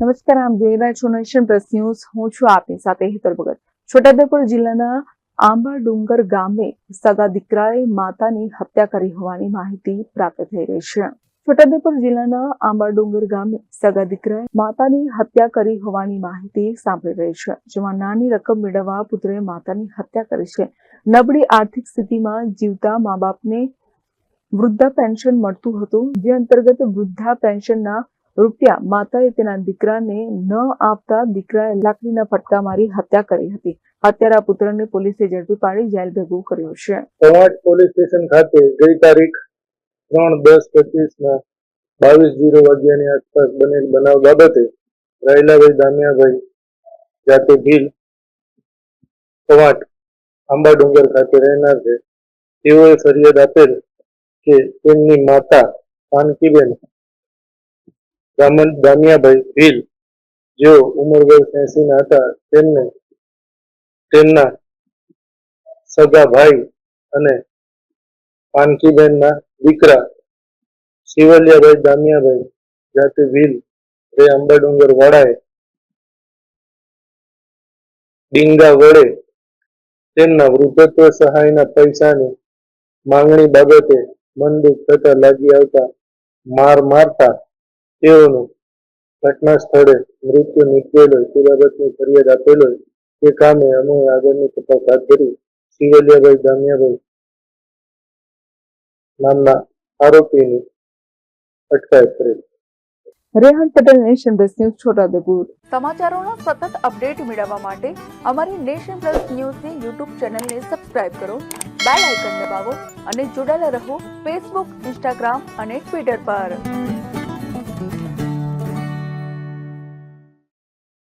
નમસ્કાર આમ જોઈ રહ્યા છો નેશન પ્લસ ન્યૂઝ. હું છું આપની સાથે હેતલ ભગત. છોટાઉદેપુર જિલ્લાના આંબા ડુંગર ગામે સગા દીકરાએ માતાની હત્યા કરી હોવાની માહિતી પ્રાપ્ત થઈ રહી છે. છોટાઉદેપુર જિલ્લાના આંબા ડુંગર ગામે સગા દીકરાએ માતાની હત્યા કરી હોવાની માહિતી સાંભળી રહી છે, જેમાં નાની રકમ મેળવવા પુત્રે માતાની હત્યા કરી છે. નબળી આર્થિક સ્થિતિમાં જીવતા મા બાપને વૃદ્ધા પેન્શન મળતું હતું, જે અંતર્ગત વૃદ્ધા પેન્શનના રૂપિયા માતાએ તેના દીકરાને ન આપતા દીકરાએ લાકડીના ફટકા મારી હત્યા કરી હતી. હત્યારા પુત્રને પોલીસે ઝડપી પાડી જેલ ભેગું કર્યો છે. કવાંટ પોલીસ સ્ટેશન ખાતે ગઈ તારીખ ત્રણ દસ પચીસ ના બાવીસ જીરો વાગ્યાની આસપાસ બનેલ બનાવ બાબતે રાયલાભાઈ દામિયાભાઈ જાતે ભીલ કવાટ આંબા ડુંગર ખાતે રહેનાર છે. તેઓએ ફરિયાદ આપેલ કે તેમની માતા કાનકીબેન દામન, દામિયાભાઈ ભીલ, જેઓ ઉંમર વર્ષ ના હતા, તેમને, તેમના સગા ભાઈ અને કાનકીબેનના દીકરા શિવલિયાભાઈ, દામિયાભાઈ, જાતે ભીલ, રે અંબાડુંગર વાળાએ ડીંગા વડે તેમના વૃદ્ધત્વ સહાયના પૈસાની માંગણી બાબતે મન દુઃખ થતા લાગી આવતા માર મારતા તેઓનું ઘટના સ્થળે મૃત્યુ નીકળેલો તે બાબતની ફરિયાદ આપેલો તે કામે અમે આગળની તપાસ હાથ ધરી શિવલિયાભાઈ દામિયાભાઈ નામના આરોપીની અટકાયત કરેલી. Rehan Patel nation plus news Chhota Udepur. સમાચારોનો સતત અપડેટ મેળવવા માટે અમારી નેશન પ્લસ ન્યૂઝની યુટ્યુબ ચેનલને સબસ્ક્રાઇબ કરો બેલ આઇકન દબાવો અને જોડાયેલા રહો ફેસબુક ઇન્સ્ટાગ્રામ અને ટ્વિટર પર.